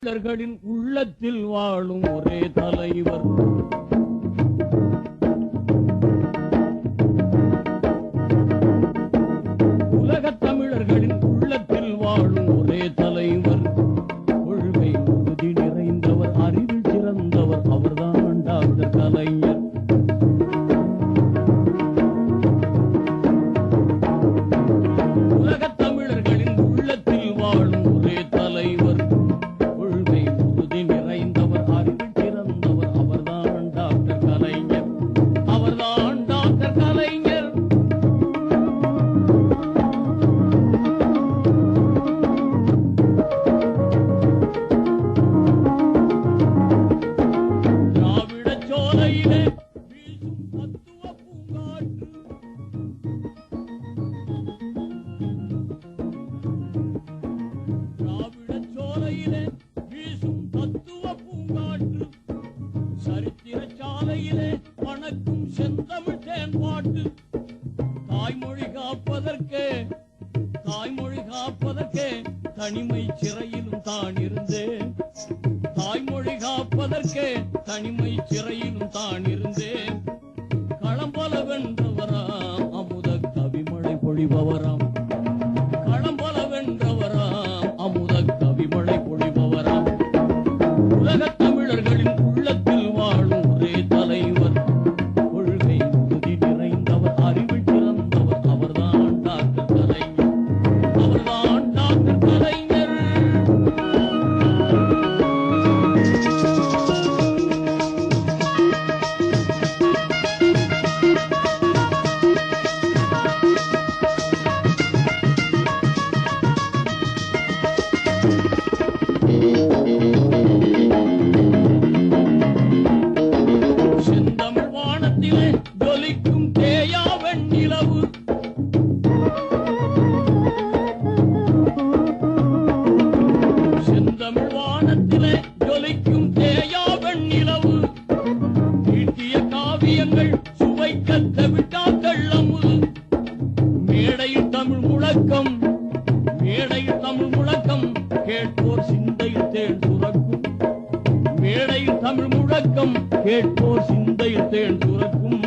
தமிழர்களின் உள்ளத்தில் வாழும் ஒரே தலைவர். சோலையிலே வீசும் தத்துவ பூங்காற்று. சரித்திர சாலையிலே வணக்கும் செந்தமிழ் தேன்பாட்டு. தாய்மொழி காப்பதற்கே தாய்மொழி காப்பதற்கே தனிமை சிறையிலும் தான் இருந்தேன். தாய்மொழி காப்பதற்கே தனிமை சிறையிலும் தான் இருந்தேன். களம்பல வென்றவராம் அமுத கவிமழை பொழிபவராம் தமிழ் முழக்கம். மேடையில் தமிழ் முழக்கம். கேட்போர் சிந்தையில் தேன் சுரக்கும் மேடையில் தமிழ் முழக்கம். கேட்போர் சிந்தையில் தேன் சுரக்கும்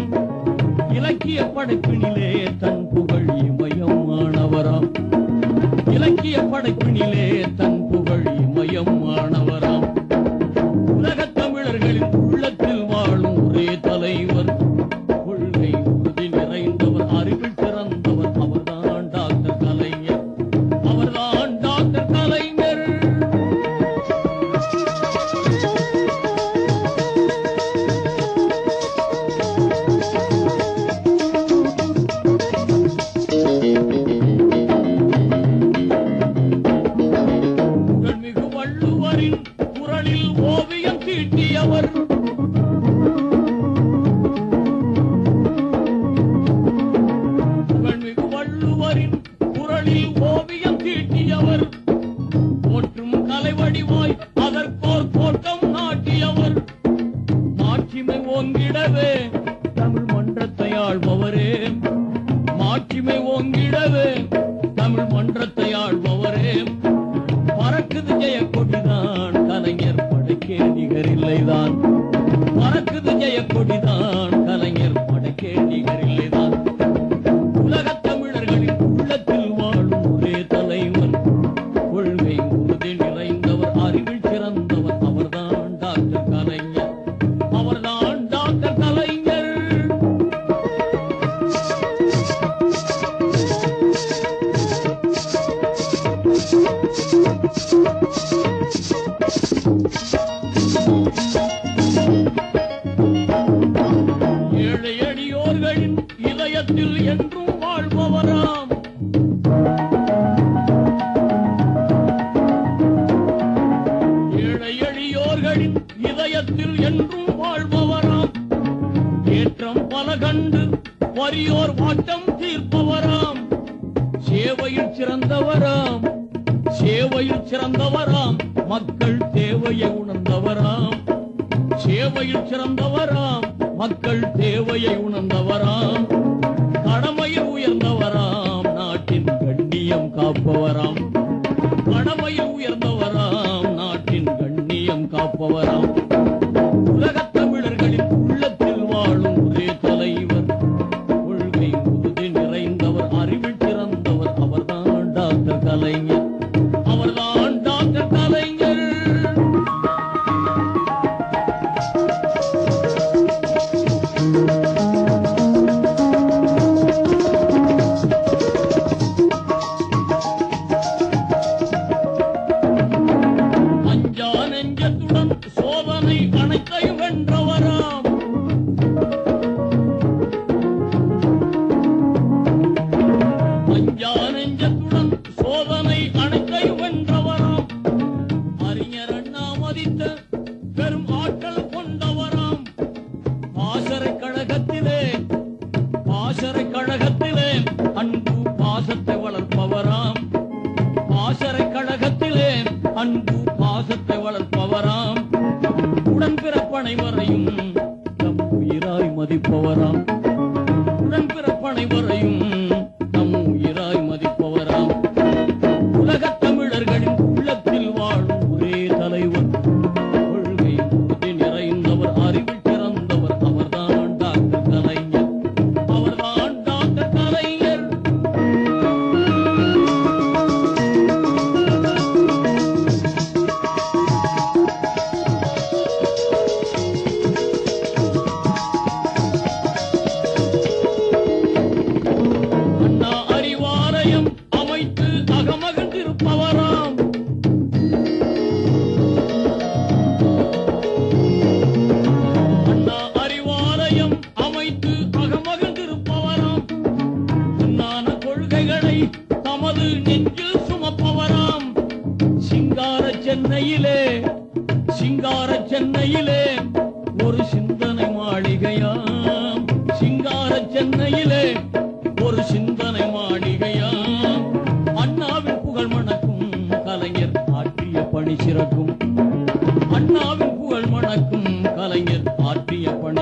இலக்கிய படைப்பினிலே தன் புகழ் இமயம் மாணவராம் இலக்கிய படைப்பினிலே தன் புகழ் இமயம் மாணவராம் உலகத் தமிழர்களின் உள்ளத்தில் வாழும் ஒரே தலைவர். கொள்கை உறுதி நிறைந்தவர் அறிவில் இதயத்தில் என்றும் வாழ்பவராம். ஏழை எளியோர்களின் இதயத்தில் என்றும் வாழ்பவராம். ஏற்றம் பல கண்டு வரியோர் வாட்டம் தீர்ப்பவராம். சேவையில் சிறந்தவராம். சேவையில் சிறந்தவராம். மக்கள் தேவையை உணர்ந்தவராம். சேவையில் சிறந்தவராம். மக்கள் தேவையை உணர்ந்தவராம். காப்பவராம். கடமையில் உயர்ந்தவராம். நாட்டின் கண்ணியம் காப்பவராம். சோதனை அனைத்தையும் வென்றவராம். அஞ்சா நெஞ்சத்துடன் சோதனை அனைத்தையும் வென்றவராம். அறிஞர் அண்ணா மதித்த பிறப்பனை வரையும் நம் உயிராய் மதிப்பவராம். உடன் பிறப்பனை வரையும் நம் உயிராய் மதிப்பவராம். உலகத் தமிழர்களின் உள்ளத்தில் வாழும் ஒரே தலைவர் சென்னையிலே சிங்கார சென்னையிலே ஒரு சிந்தனை மாளிகையாம். சிங்கார சென்னையிலே ஒரு சிந்தனை மாளிகையாம். அண்ணாவின் புகழ் மணக்கும் கலைஞர் ஆற்றிய பணி சிறக்கும். அண்ணாவின் புகழ் மணக்கும் கலைஞர் ஆற்றிய பணி